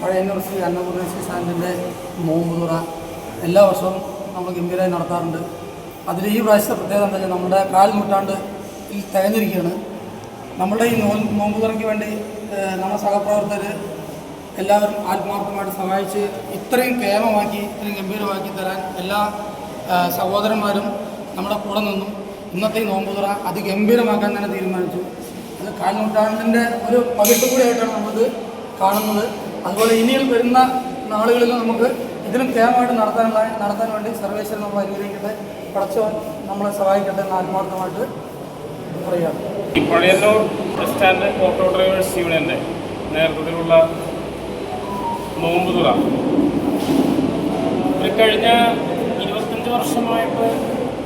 പഴയന്നൂർ ശ്രീ അന്നപൂർണേശ്വരി സ്റ്റാൻഡിന്റെ നോമ്പുതുറ എല്ലാ വർഷവും നമ്മൾ ഗംഭീരമായി നടത്താറുണ്ട്. അതിൽ ഈ പ്രാവശ്യത്തെ പ്രത്യേകത എന്താ വെച്ചാൽ നമ്മുടെ കാൽ നൂറ്റാണ്ട് ഈ തികഞ്ഞിരിക്കുകയാണ്. നമ്മുടെ ഈ നോ നോമ്പുതുറയ്ക്ക് വേണ്ടി നമ്മുടെ സഹപ്രവർത്തകർ എല്ലാവരും ആത്മാർത്ഥമായിട്ട് സഹായിച്ച് ഇത്രയും കേമമാക്കി ഇത്രയും ഗംഭീരമാക്കി തരാൻ എല്ലാ സഹോദരന്മാരും നമ്മുടെ കൂടെ നിന്നും ഇന്നത്തെ ഈ നോമ്പുതുറ അതിഗംഭീരമാക്കാൻ തന്നെ തീരുമാനിച്ചു. അത് കാൽനൂറ്റാണ്ടിന്റെ ഒരു പകിട്ട് കൂടിയായിട്ടാണ് നമ്മളിത് കാണുന്നത്. അതുപോലെ ഇനിയും വരുന്ന നാളുകളിൽ നമുക്ക് ഇതിലും തേമായിട്ട് നടത്താനുള്ള നടത്താൻ വേണ്ടി സർവേശ്വരൻ നമ്മൾ അനുഗ്രഹിക്കട്ടെ. പടച്ചവൻ നമ്മളെ സഹായിക്കട്ടെ എന്ന് ആത്മാർത്ഥമായിട്ട് പറയുകയാണ്. ഈ ബസ് സ്റ്റാൻഡ് ഓട്ടോ ഡ്രൈവേഴ്സ് യൂണിയന്റെ നേതൃത്വത്തിലുള്ള നോമ്പുതുറ. ഒരു കഴിഞ്ഞ ഇരുപത്തഞ്ച് വർഷമായിട്ട്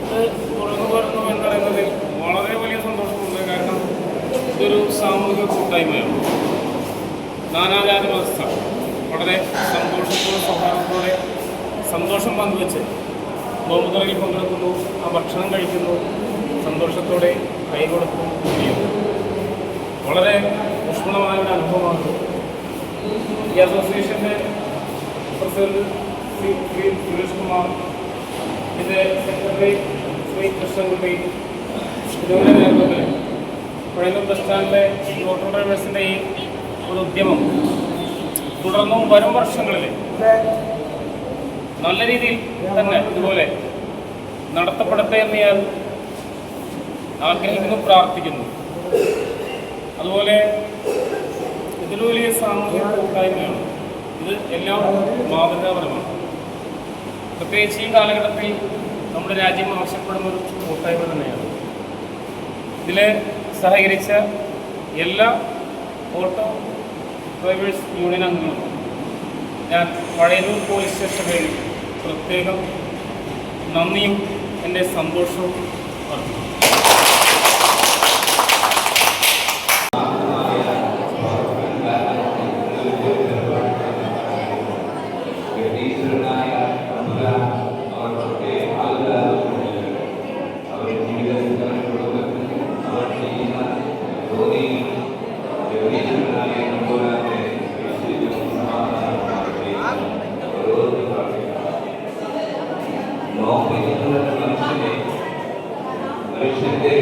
ഇത് തുറന്നു വരുന്നു എന്ന് പറയുന്നതിൽ വളരെ വലിയ സന്തോഷമുണ്ട്. കാരണം ഇതൊരു സാമൂഹിക കൂട്ടായ്മയാണ്. നാനാജാതി വളരെ സന്തോഷത്തോടെ സൗഹാർദ്ദത്തോടെ സന്തോഷം പങ്കുവെച്ച് നോമ്പുതുറയിൽ പങ്കെടുക്കുന്നു ആ ഭക്ഷണം കഴിക്കുന്നു സന്തോഷത്തോടെ കൈ കൊടുക്കുന്നു വളരെ ഊഷ്മളമായ ഒരു അനുഭവമാണ്. ഈ അസോസിയേഷന്റെ പ്രസിഡന്റ് ശ്രീ സുരേഷ് കുമാർ ഇത് സെക്രട്ടറി ശ്രീ കൃഷ്ണൻകുട്ടി ഇതിന്റെ നേതൃത്വത്തിൽ പഴയന്നൂർ ബസ് സ്റ്റാൻഡിലെ ഓട്ടോ ഡ്രൈവേഴ്സിന്റെയും ഒരു ഉദ്യമം തുടർന്നും വരും വർഷങ്ങളിൽ നല്ല രീതിയിൽ തന്നെ ഇതുപോലെ നടത്തപ്പെടട്ടെ എന്ന് ഞാൻ ആഗ്രഹിക്കുന്നു പ്രാർത്ഥിക്കുന്നു. അതുപോലെ ഇതൊരു വലിയ സാമൂഹിക കൂട്ടായ്മയാണ്. ഇത് എല്ലാം മാതൃകാപരമാണ്. പ്രത്യേകിച്ച് ഈ കാലഘട്ടത്തിൽ നമ്മുടെ രാജ്യം ആവശ്യപ്പെടുന്ന ഒരു കൂട്ടായ്മ തന്നെയാണ്. ഇതിൽ സഹകരിച്ച എല്ലാ ഓട്ടോ ഡ്രൈവേഴ്സ് യൂണിയൻ അംഗങ്ങളും ഞാൻ പഴയന്നൂർ പോലീസ് സ്റ്റേഷൻ വേണ്ടി പ്രത്യേകം നന്ദിയും എന്റെ സന്തോഷവും മനുഷ്യന്റെ മനുഷ്യന്റെ